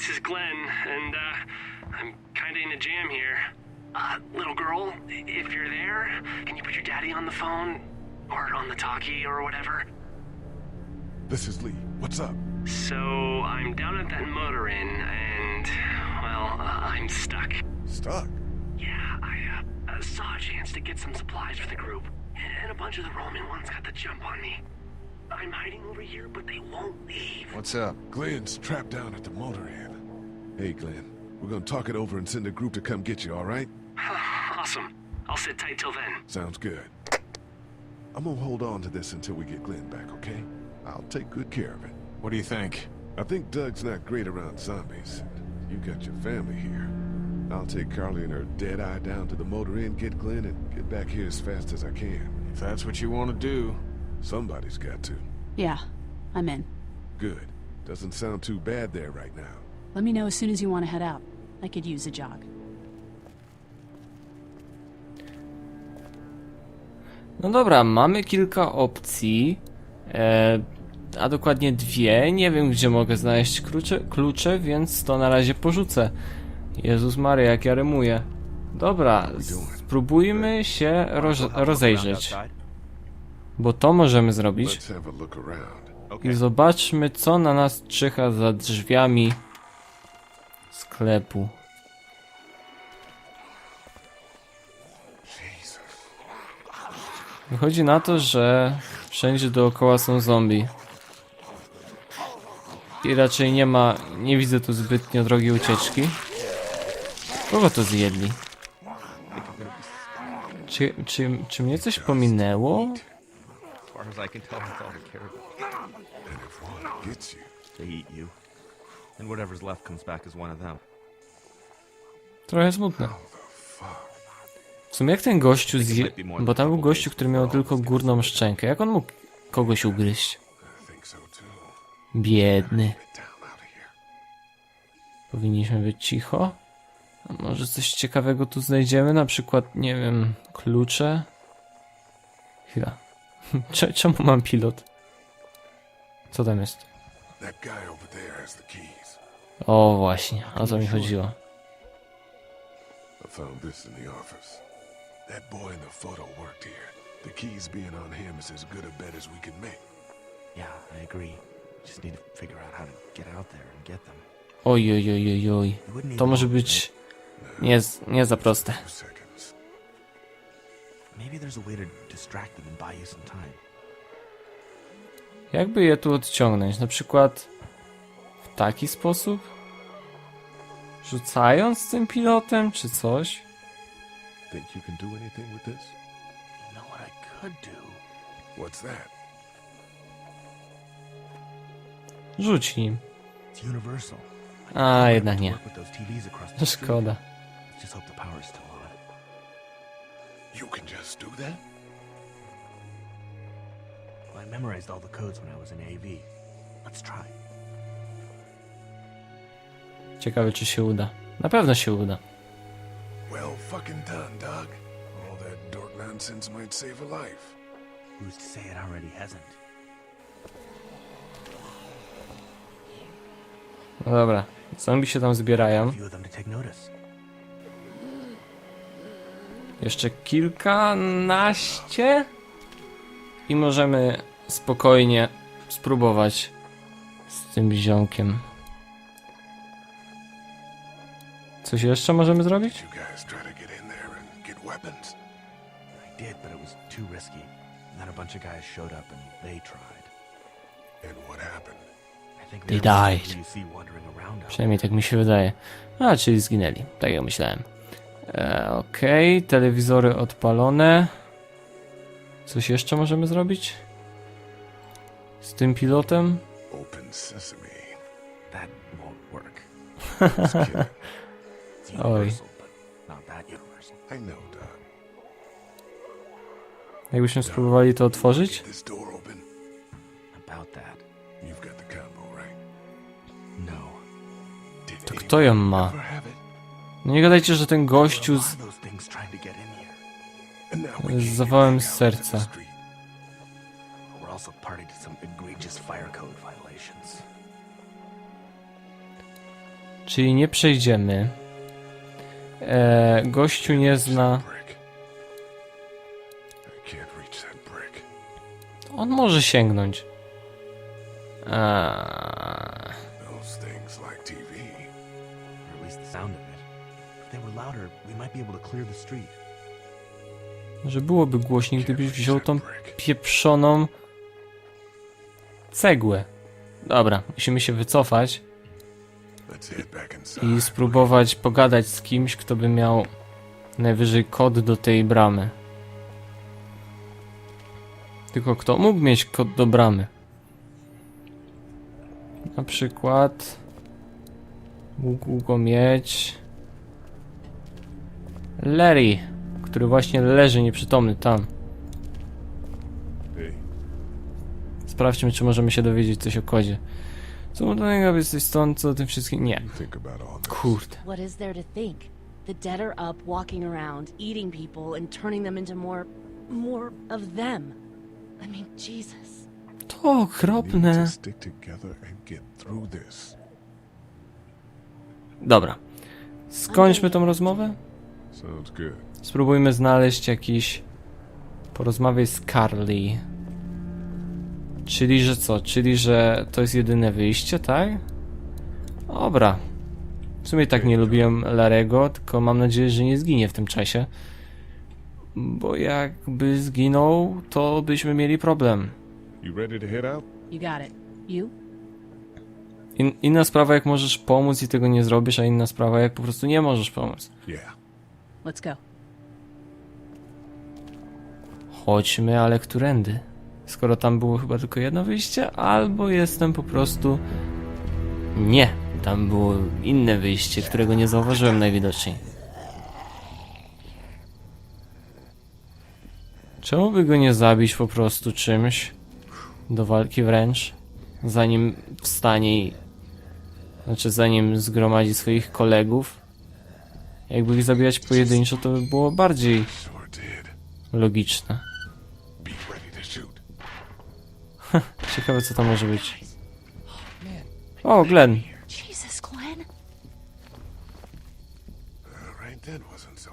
this is Glenn, and uh, I'm kinda in a jam here. Uh, little girl, if you're there, can you put your daddy on the phone? Or on the talkie or whatever? This is Lee. What's up? So, I'm down at that motor inn, and, well, uh, I'm stuck. Stuck. Yeah, I uh, uh, saw a chance to get some supplies for the group, and a bunch of the Roman ones got the jump on me. I'm hiding over here, but they won't leave. What's up? Glenn's trapped down at the motor inn. Hey, Glenn. We're gonna talk it over and send a group to come get you, all right? awesome. I'll sit tight till then. Sounds good. I'm gonna hold on to this until we get Glenn back, okay? I'll take good care of it. What do you think? I think Doug's not great around zombies. You got your family here. I'll take Carly and her dead eye down to the motor inn, get Glenn, and get back here as fast as I can. If that's what you want to do. Somebody's got to. Yeah, I'm in. Good. Doesn't sound too bad there right now. Let me know as soon as you want to head out. I could use a jog. No dobra, mamy kilka opcji, e, a dokładnie dwie. Nie wiem, gdzie mogę znaleźć klucze, klucze, więc to na razie porzucę. Jezus Maria, jak ja rymuję. Dobra, spróbujmy się roz, rozejrzeć, bo to możemy zrobić. I zobaczmy, co na nas czyha za drzwiami sklepu. Wychodzi na to, że wszędzie dookoła są zombie. I raczej nie ma, nie widzę tu zbytnio drogiej ucieczki. Kogo to zjedli? Czy, czy, czy mnie coś pominęło? Far as I can tell, that's all they care about. And if one gets you, They eat you. And whatever's left comes back as one of them. Trochę smutne. W sumie jak ten gościu zje... Bo tam był gościu, który miał tylko górną szczękę. Jak on mógł kogoś ugryźć? Biedny. Powinniśmy być cicho? A może coś ciekawego tu znajdziemy? Na przykład, nie wiem, klucze? Chwila. Cze- Czemu mam pilot? Co tam jest? O, właśnie, o to mi chodziło. I found this in the office. That boy in the photo worked here. The keys being on him is as good a bet as we could make. Yeah, I agree. Just need to figure out how to get out there and get them. Oj, oj, oj, oj, oj. To może być nie, nie za proste. Maybe there's a way to distract them and buy you some time. Jakby je tu odciągnąć? Na przykład w taki sposób? Rzucając tym pilotem, czy coś? Think you can do anything with this? You know what I could do? What's that? Rzuć nim. It's universal. A, jednak nie. Street. Szkoda. Let's just hope the power's still on. You can just do that? Well, I memorized all the codes when I was in AV. Let's try. Ciekawe, czy się uda. Na pewno się uda. Well fucking done, Doug. All that dork nonsense might save a life. Who's to say it already hasn't? No dobra. Zombie się tam zbierają. Jeszcze kilkanaście. I możemy spokojnie spróbować z tym ziomkiem. Coś jeszcze możemy zrobić? You guys try to get in there and get weapons. I did, but it was too risky. And then a bunch of guys showed up and they tried. And what happened? I think They they're the died. Przynajmniej tak mi się wydaje. A, czyli zginęli. Tak jak myślałem. E, Okej, telewizory odpalone. Coś jeszcze możemy zrobić? Z tym pilotem? Open sesame. That won't work. Oj. I know. Jakbyśmy spróbowali to otworzyć? No. To kto ją ma? Nie gadajcie, że ten gościu z... Z zawałem z serca. Czyli nie przejdziemy. E, gościu nie zna. On może sięgnąć. If they were louder, we might be able to clear the street. Może byłoby głośniej, gdybyś wziął tą pieprzoną cegłę. Dobra, musimy się wycofać i spróbować pogadać z kimś, kto by miał najwyżej kod do tej bramy. Tylko kto mógł mieć kod do bramy? Na przykład mógł go mieć Larry, który właśnie leży nieprzytomny tam. Sprawdźmy, czy możemy się dowiedzieć coś o kodzie. Co do niego, jesteś stąd, co o tym wszystkim... Nie. Kurde. What is there to think? The dead are up, walking around, eating people, and turning them into more. more of them. I mean, Jesus. To We need okropne. to stick together and get through this. Dobra. Skończmy tą rozmowę. Sounds good. Spróbujmy znaleźć jakiś... Porozmawiaj z Carly. Czyli, że co? Czyli, że to jest jedyne wyjście, tak? Dobra. W sumie tak nie lubiłem Larego, tylko mam nadzieję, że nie zginie w tym czasie. Bo jakby zginął, to byśmy mieli problem. You ready to head out? You got it. You? In, inna sprawa, jak możesz pomóc i tego nie zrobisz, a inna sprawa, jak po prostu nie możesz pomóc. Yeah. Let's go. Chodźmy, ale którędy? Skoro tam było chyba tylko jedno wyjście, albo jestem po prostu... Nie, tam było inne wyjście, którego nie zauważyłem najwidoczniej. Czemu by go nie zabić po prostu czymś? Do walki wręcz? Zanim wstanie i... Znaczy zanim zgromadzi swoich kolegów? Jakby ich zabijać pojedynczo, to by było bardziej logiczne. Ciekawe co to może być. O,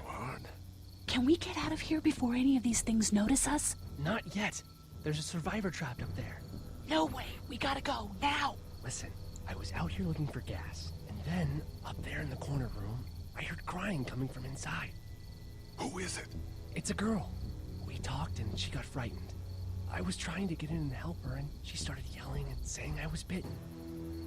hard. Can we get out of here before any of these things notice us? Not yet. There's a survivor trapped up there. No way. We gotta go now. Listen, I was out here looking for gas, and then up there in the corner room, I heard crying coming from inside. Who is it? It's a girl. We talked and she got frightened. I was trying to get in and help her, and she started yelling and saying I was bitten.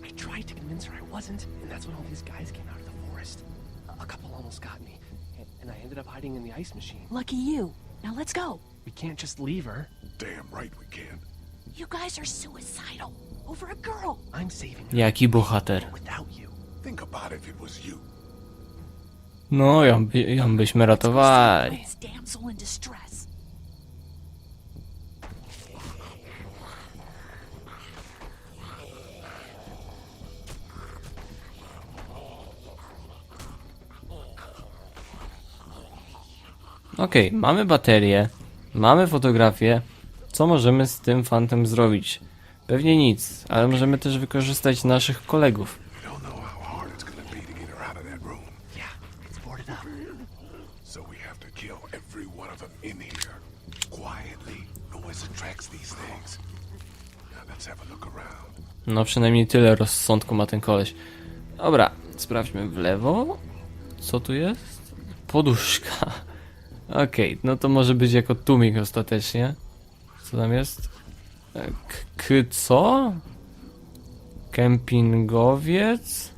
I tried to convince her I wasn't, and that's when all these guys came out of the forest. A, a couple almost got me, and, and I ended up hiding in the ice machine. Lucky you. Now let's go. We can't just leave her. Damn right we can. You guys are suicidal over a girl. I'm saving her Jaki bohater. without you. Think about if it was you. No, ją, ją byśmy ratowali. This. Okej, mamy baterię, mamy fotografię. Co możemy z tym fantem zrobić? Pewnie nic, ale możemy też wykorzystać naszych kolegów. No przynajmniej tyle rozsądku ma ten koleś. Dobra, sprawdźmy w lewo. Co tu jest? Poduszka. Okej, no to może być jako tłumik ostatecznie. Co tam jest? K, k co? Kempingowiec?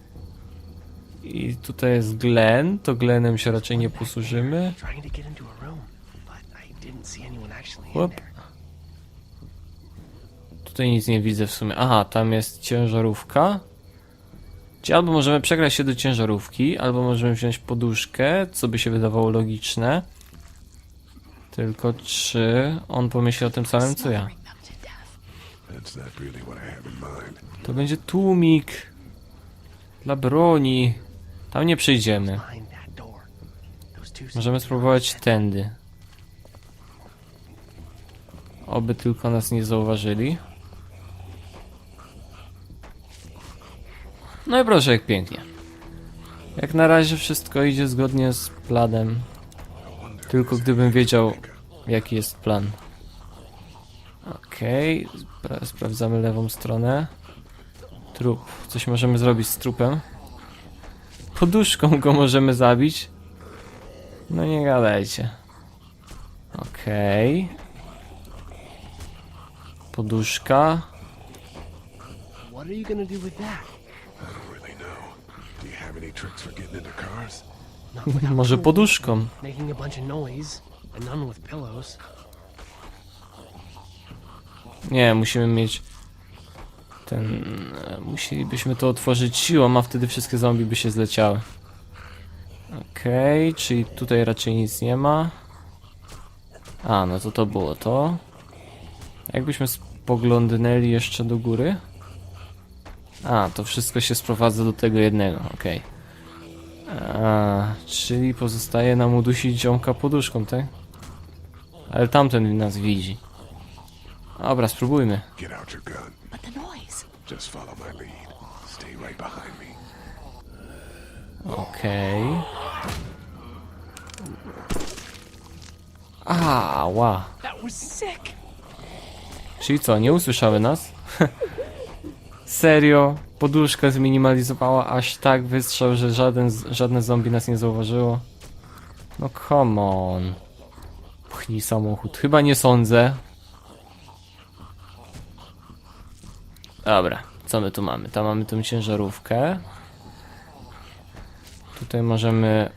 I tutaj jest Glen, to Glenem się raczej nie posłużymy. Trying to get into a room, but I didn't see anyone actually in Whoop. there. Tutaj nic nie widzę w sumie. Aha, tam jest ciężarówka. Czyli albo możemy przegrać się do ciężarówki, albo możemy wziąć poduszkę, co by się wydawało logiczne. Tylko czy on pomyśli o tym samym co ja? To będzie tłumik dla broni. Tam nie przejdziemy. Możemy spróbować tędy. Oby tylko nas nie zauważyli. No i proszę, jak pięknie. Jak na razie wszystko idzie zgodnie z planem. Tylko gdybym wiedział, jaki jest plan. Okej, spra- sprawdzamy lewą stronę. Trup. Coś możemy zrobić z trupem. Poduszką go możemy zabić. No nie gadajcie. Okej. Poduszka. What are you gonna do with that? I don't really know. Do you have any tricks for getting into cars? Może poduszką. Making a bunch of noise, and none with pillows. Nie, musimy mieć ten... e, Musielibyśmy to otworzyć siłą, a wtedy wszystkie zombie by się zleciały. Okej, czyli tutaj raczej nic nie ma. A, no to to było to. Jakbyśmy spoglądnęli jeszcze do góry. A, to wszystko się sprowadza do tego jednego, okej. A, Czyli pozostaje nam udusić ziomka poduszką, tak? Ale tamten nas widzi. Dobra, spróbujmy. Get out your gun. But the noise. Just follow my lead. Stay right behind me. Okej. A, ła. That was sick! Czyli co, nie usłyszały nas? Serio? Poduszka zminimalizowała aż tak wystrzał, że żaden, żadne zombie nas nie zauważyło? No come on. Pchnij samochód. Chyba nie sądzę. Dobra, co my tu mamy? Tam mamy tą ciężarówkę. Tutaj możemy...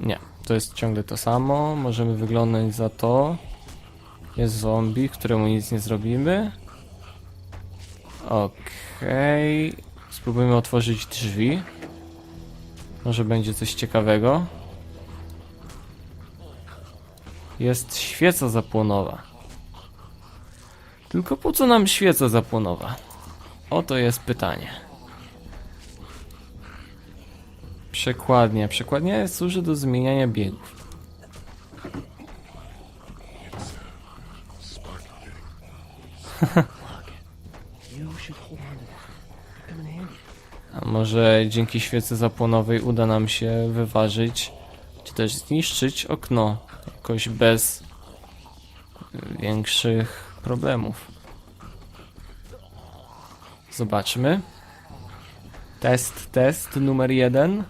Nie, to jest ciągle to samo. Możemy wyglądać za to. Jest zombie, któremu nic nie zrobimy. Okej. Spróbujmy otworzyć drzwi. Może będzie coś ciekawego. Jest świeca zapłonowa. Tylko po co nam świeca zapłonowa? Oto jest pytanie. Przekładnia. Przekładnia służy do zmieniania biegów. You should hold on to that. Come in handy. A może dzięki świecy zapłonowej uda nam się wyważyć, czy też zniszczyć okno jakoś bez y, większych problemów. Zobaczmy. Test, test numer jeden.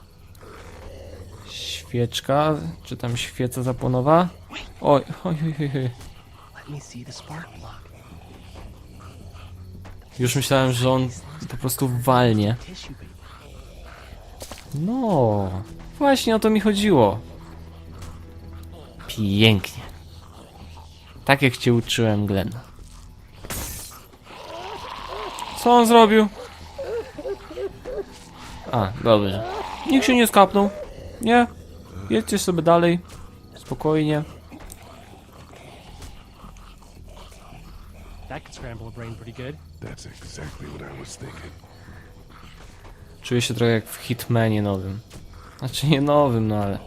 Świeczka, czy tam świeca zapłonowa? Oj, oj, oj, oj. Już myślałem, że on po prostu walnie. No, właśnie o to mi chodziło. Pięknie. Tak jak cię uczyłem, Glenn. Co on zrobił? A, dobrze. Nikt się nie skapnął. Nie. Jedźcie sobie dalej. Spokojnie. That could scramble a brain pretty good. That's exactly what I was thinking. Czuję się trochę jak w Hitmanie nowym. Znaczy nie nowym, no ale...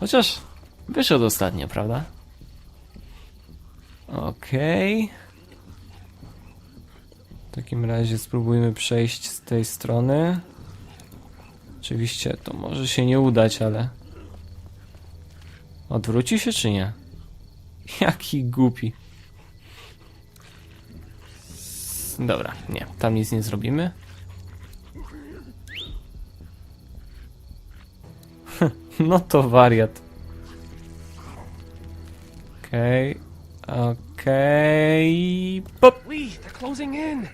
Chociaż wyszedł ostatnio, prawda? Okej. W takim razie spróbujmy przejść z tej strony. Oczywiście to może się nie udać, ale... Odwróci się czy nie? Jaki głupi. Dobra, nie, tam nic nie zrobimy. No to wariat. Okej. Okej. Pop. Lee, they're closing in!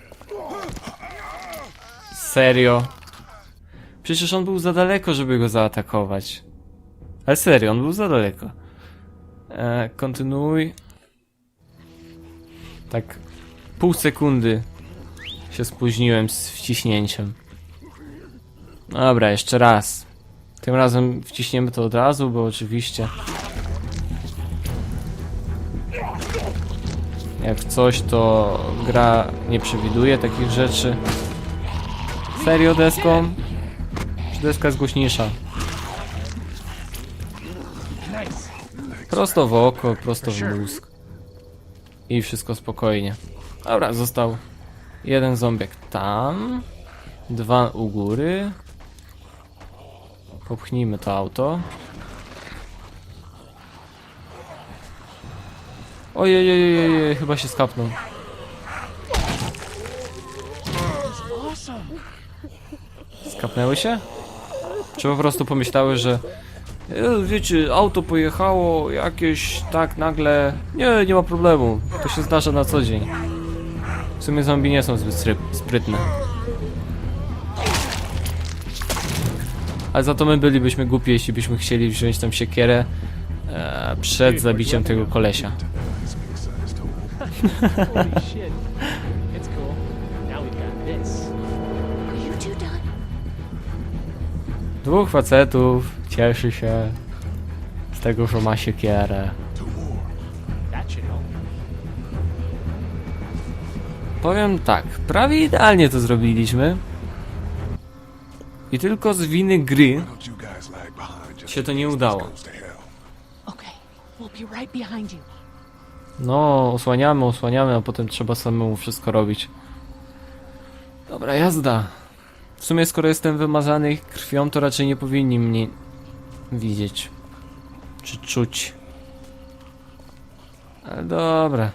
Serio. Przecież on był za daleko, żeby go zaatakować. Ale serio, on był za daleko. E, kontynuuj. Tak. Pół sekundy się spóźniłem z wciśnięciem. Dobra, jeszcze raz. Tym razem wciśniemy to od razu, bo oczywiście. Jak coś, to gra nie przewiduje takich rzeczy. Serio deską? Czy deska jest głośniejsza? Prosto w oko, prosto w mózg. I wszystko spokojnie. Dobra, został jeden zombiek tam. Dwa u góry. Popchnijmy to auto. Ojej, ojej, ojej, chyba się skapnął. Skapnęły się? Czy po prostu pomyślały, że e, wiecie, auto pojechało jakieś tak nagle. Nie, nie ma problemu. To się zdarza na co dzień. W sumie zombie nie są zbyt sprytne. Ale za to my bylibyśmy głupi, jeśli byśmy chcieli wziąć tam siekierę e, przed zabiciem tego kolesia. This big-sized hole. Holy shit. It's cool. Now we've got this. Are you two done? Dwóch facetów cieszy się z tego, że ma siekierę. Two more. That should help. Powiem tak, prawie idealnie to zrobiliśmy. I tylko z winy gry się to nie udało. No, osłaniamy, osłaniamy, a potem trzeba samemu wszystko robić. Dobra, jazda. W sumie, skoro jestem wymazany krwią, to raczej nie powinni mnie widzieć. Czy czuć. Ale dobra.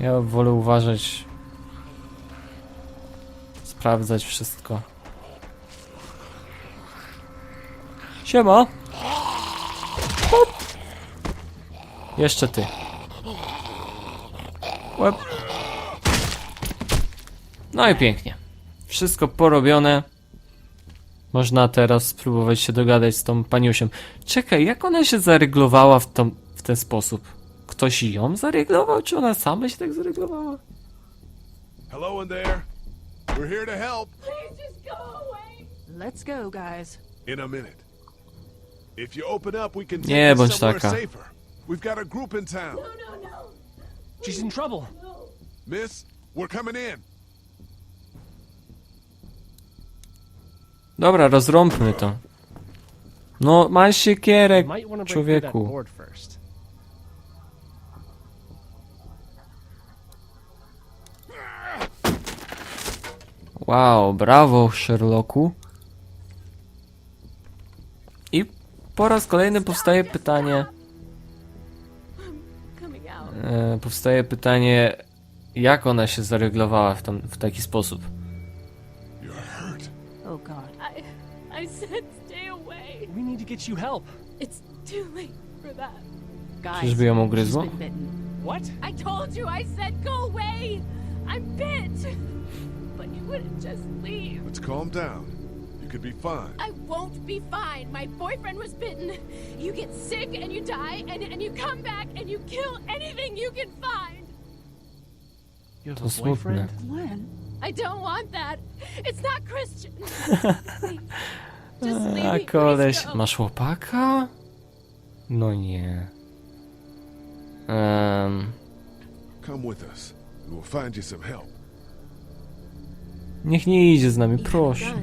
Ja wolę uważać. Sprawdzać wszystko. Siema! Jeszcze ty. Łeb. No i pięknie. Wszystko porobione. Można teraz spróbować się dogadać z tą paniusią. Czekaj, jak ona się zareglowała w, tą, w ten sposób? Ktoś ją zareglował, czy ona sama się tak zareglowała? Hello in there. We're here to help. Let's go, guys. In a minute. If you open up, we can take Nie you bądź somewhere taka. safer. We've got a group in town. She's in trouble. Miss, we're coming in. Dobra, rozrąbmy to. No, masz siekierę, Might want to break through that człowieku. board first. Wow, brawo Sherlocku. I po raz kolejny powstaje pytanie. E, powstaje pytanie, jak ona się zareglowała w, tam, w taki sposób. Oh God. I, I said stay away. We need to get you help. It's too late for that. Guys, Czyżby ją she's ugryzło? been bitten. What? I told you, I said go away. I'm bit. But you wouldn't just leave. Let's calm down. You could be fine. I won't be fine. My boyfriend was bitten. You get sick and you die, and, and you come back and you kill anything you can find. You have a smutne. boyfriend? When? I don't want that. It's not Christian. Please, A koleś, masz chłopaka? No nie. Um, Come with us, we'll find you some help. Niech nie idzie z nami, proszę.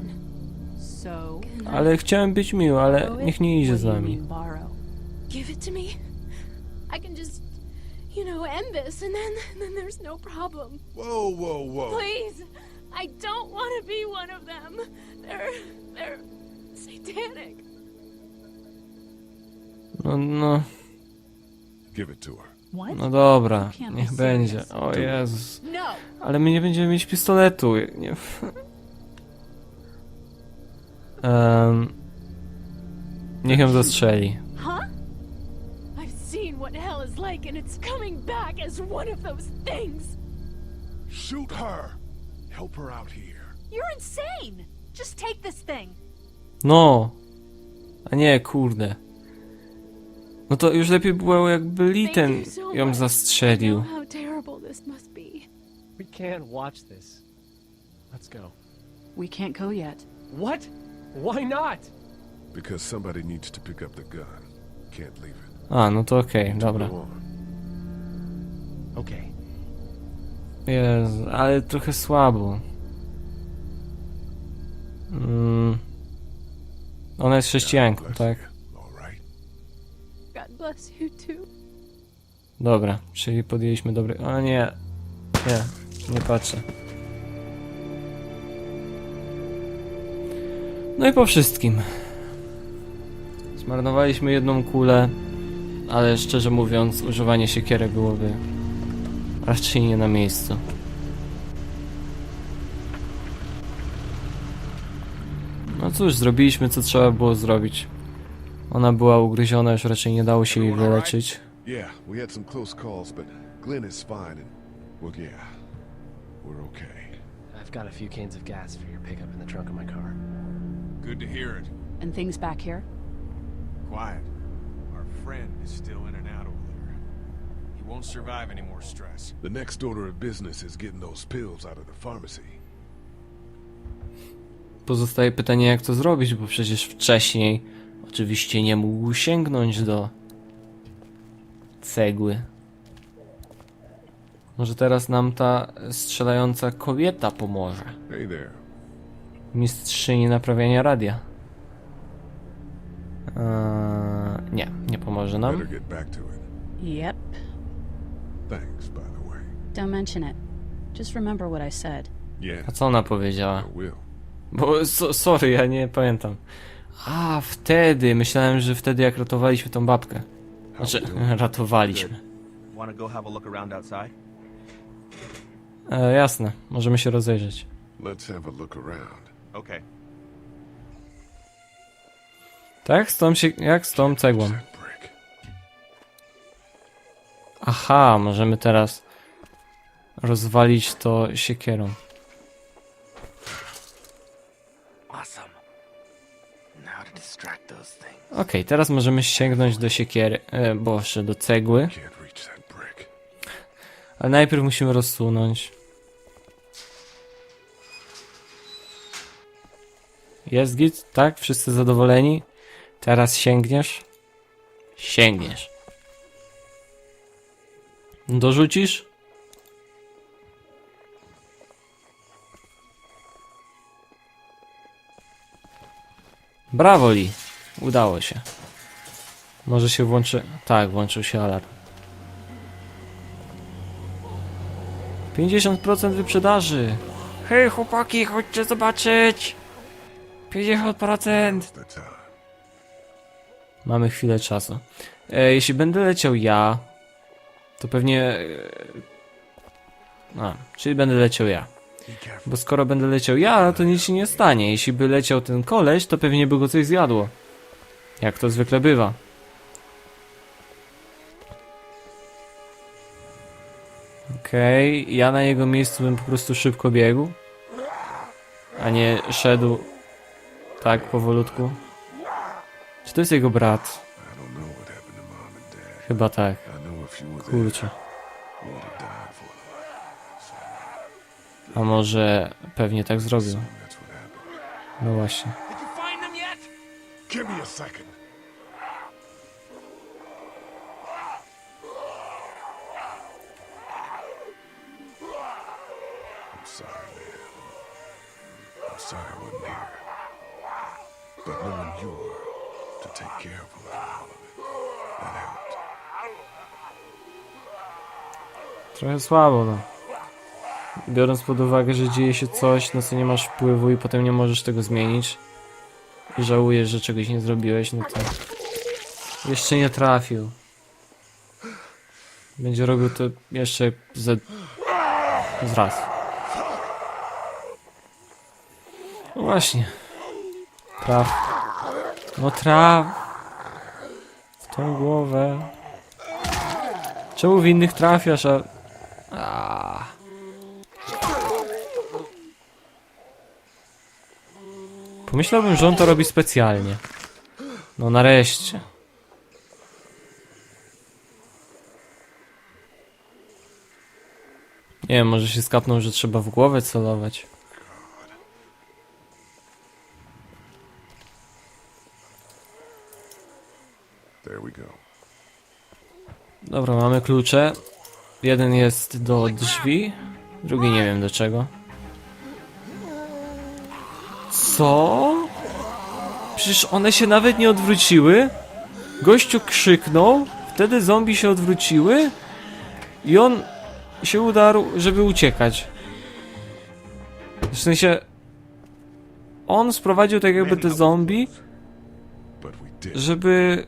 Ale chciałem być miły, ale niech nie idzie z nami. mean, borrow? Give it to me. I can just, you know, end this, and then then there's no problem. Whoa, whoa, whoa. Please, I don't want to be one of them. They're they're satanic. No, no, Give it to her. No dobra, niech będzie. O Jezus. No. Ale my nie będziemy mieć pistoletu. Nie. Um, niech ją zastrzeli. Huh? I've seen what hell is like, and it's coming back as one of those things. Shoot her. Help her out here. You're insane! Just take this thing. No. A nie, kurde. No to już lepiej było jakby Lee Thank ten you so ją zastrzelił. We can't watch this. Let's go. We can't go yet. What? Why not? Because somebody needs to pick up the gun. Can't leave it. A, no to okej, dobra. Go on. Okay. Jezu, ale trochę słabo. Mm. Ona jest chrześcijanką, tak? Dobra, czyli podjęliśmy dobry... A nie, nie, nie patrzę. No i po wszystkim. Zmarnowaliśmy jedną kulę, ale szczerze mówiąc, używanie siekiery byłoby raczej nie na miejscu. No cóż, zrobiliśmy co trzeba było zrobić. Ona była ugryziona, już raczej nie dało się jej wyleczyć. Yeah, we had some close calls, but Glenn is fine and, well, yeah, we're okay. I've got a few cans of gas for your pickup in the trunk of my car. Good to hear it. And things back here? Quiet. Our friend is still in and out over there. He won't survive any more stress. The next order of business is getting those pills out of the pharmacy. Pozostaje pytanie, jak to zrobić, bo przecież wcześniej oczywiście nie mógł sięgnąć do cegły. Może teraz nam ta strzelająca kobieta pomoże. Hey there. Mistrzyni naprawiania radia. Eee, nie, nie pomoże nam. Better get back to it. Yep. Thanks, by the way. Don't mention it. Just remember what I said. Yeah, A co ona powiedziała? I will. Bo, so, sorry, ja nie pamiętam. A, wtedy. Myślałem, że wtedy jak ratowaliśmy tą babkę. Znaczy, ratowaliśmy. Want to go have a look around outside? E, jasne, możemy się rozejrzeć. Let's have a look around. Okay. Tak? Z tą się, jak z tą cegłą. That brick. Aha, możemy teraz rozwalić to siekierą. Okej, teraz możemy sięgnąć do siekiery, e, boże, do cegły. Ale najpierw musimy rozsunąć. Jest git? Tak? Wszyscy zadowoleni? Teraz sięgniesz? Sięgniesz. Dorzucisz? Brawo, Lee. Udało się. Może się włączy... Tak, włączył się alarm. 50% wyprzedaży. Hej chłopaki, chodźcie zobaczyć. 50%. The time. Mamy chwilę czasu. E, jeśli będę leciał ja, to pewnie... E, a, czyli będę leciał ja. Bo skoro będę leciał ja, to nic się nie stanie. Jeśli by leciał ten koleś, to pewnie by go coś zjadło. Jak to zwykle bywa. Okej, ja na jego miejscu bym po prostu szybko biegł. A nie szedł tak powolutku. Czy to jest jego brat? I don't know A może pewnie tak zrobił. No właśnie. Trochę słabo, no. Biorąc pod uwagę, że dzieje się coś, na co nie masz wpływu i potem nie możesz tego zmienić i żałujesz, że czegoś nie zrobiłeś, no to jeszcze nie trafił. Będzie robił to jeszcze ze... z raz. No właśnie. Traf. No traf. W tą głowę. Czemu w innych trafiasz, a... Pomyślałbym, że on to robi specjalnie. No nareszcie. Nie wiem, może się skapnął, że trzeba w głowę celować. Dobra, mamy klucze. Jeden jest do drzwi, drugi nie wiem do czego. Co? Przecież one się nawet nie odwróciły. Gościu krzyknął, wtedy zombie się odwróciły i on się udarł, żeby uciekać. W sensie... on sprowadził tak jakby te zombie, żeby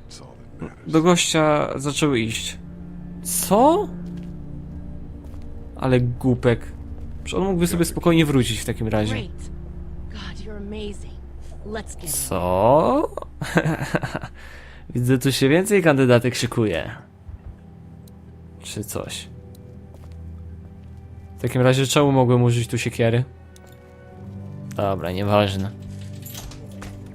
do gościa zaczęły iść. Co? Ale głupek. Przecież on mógłby sobie spokojnie wrócić w takim razie. Co? Widzę, tu się więcej kandydatek szykuje. Czy coś. W takim razie czemu mogłem użyć tu siekiery? Dobra, nieważne.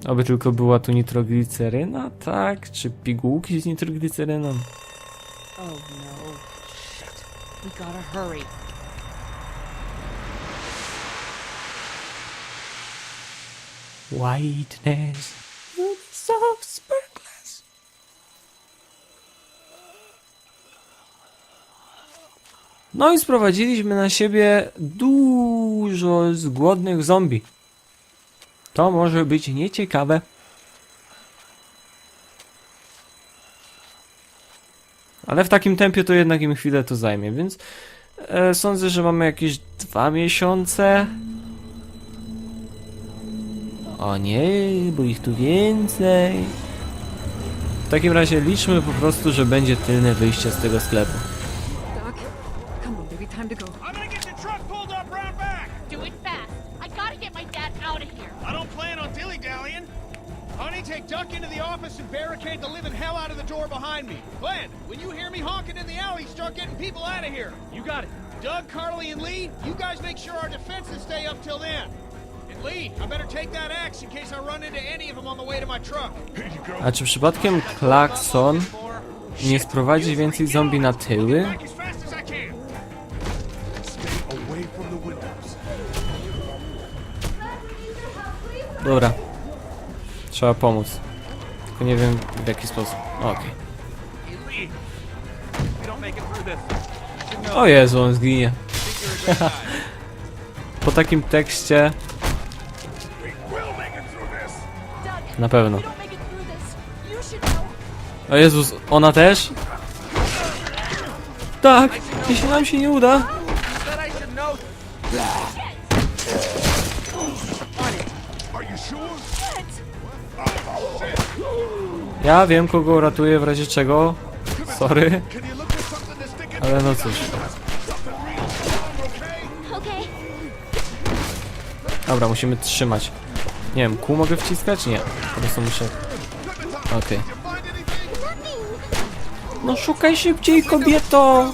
Oby tylko była tu nitrogliceryna, tak? Czy pigułki z nitrogliceryną? Oh no. Shit. We gotta hurry. Whiteness of sparkless. No i sprowadziliśmy na siebie dużo zgłodnych zombie. To może być nieciekawe. Ale w takim tempie to jednak im chwilę to zajmie, więc e, sądzę, że mamy jakieś dwa miesiące. O nie, bo ich tu więcej. W takim razie liczmy po prostu, że będzie tylne wyjście z tego sklepu. Doc, come on, baby, time to go. I'm gonna get the truck pulled up round back. Do it fast. I gotta get my dad out of here. I don't plan on dilly-dallying. Honey, take Duck into the office and barricade the living hell out of the door behind me. Glenn, when you hear me honking in the alley, start getting people out of here. You got it. Doug, Carly, and Lee, you guys make sure our defenses stay up till then. A czy przypadkiem klakson nie sprowadzi więcej zombie na tyły? Dobra. Trzeba pomóc. Tylko nie wiem w jaki sposób. Okej. It through this. O Jezu, on zginie. Po takim tekście should know. O Jezus, ona też? Tak, jeśli nam się nie uda. Ja wiem kogo uratuję w razie czego. Sorry, ale no cóż. Dobra, musimy trzymać. Nie wiem, kół mogę wciskać? Nie. Po prostu muszę... Okej. Anything? No szukaj szybciej, kobieto!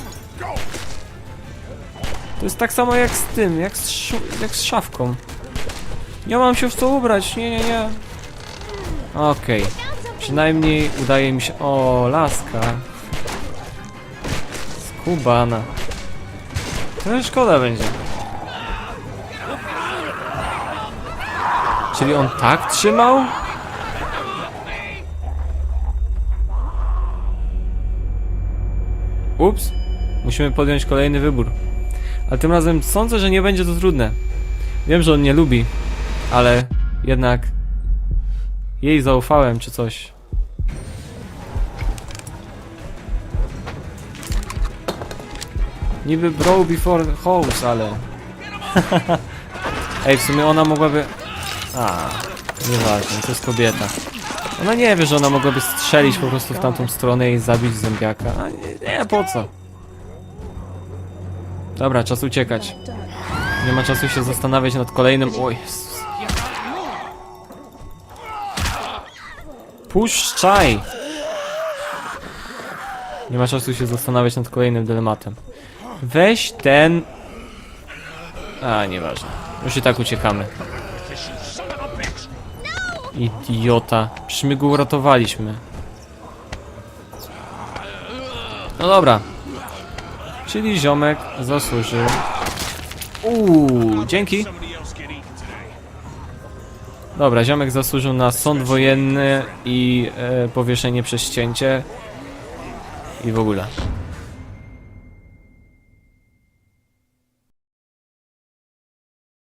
To jest tak samo jak z tym, jak z, jak z szafką. Nie mam się w co ubrać, nie, nie, nie. Okej. Przynajmniej udaje mi się... O, laska. Skubana. Trochę szkoda będzie. Czyli on tak trzymał? Ups. Musimy podjąć kolejny wybór. Ale tym razem sądzę, że nie będzie to trudne. Wiem, że on nie lubi, ale jednak jej zaufałem czy coś. Niby bro before house, ale... Ej, w sumie ona mogłaby... A, nieważne, to jest kobieta. Ona nie wie, że ona mogłaby strzelić po prostu w tamtą stronę i zabić zombiaka. A nie, nie, po co? Dobra, czas uciekać. Nie ma czasu się zastanawiać nad kolejnym... Oj, Jezus. Puszczaj! Nie ma czasu się zastanawiać nad kolejnym dylematem. Weź ten... A, nieważne. Już i tak uciekamy. Idiota. Przecież my go uratowaliśmy. No dobra. Czyli ziomek zasłużył. Uuu, dzięki. Dobra, ziomek zasłużył na sąd wojenny i e, powieszenie przez ścięcie. I w ogóle.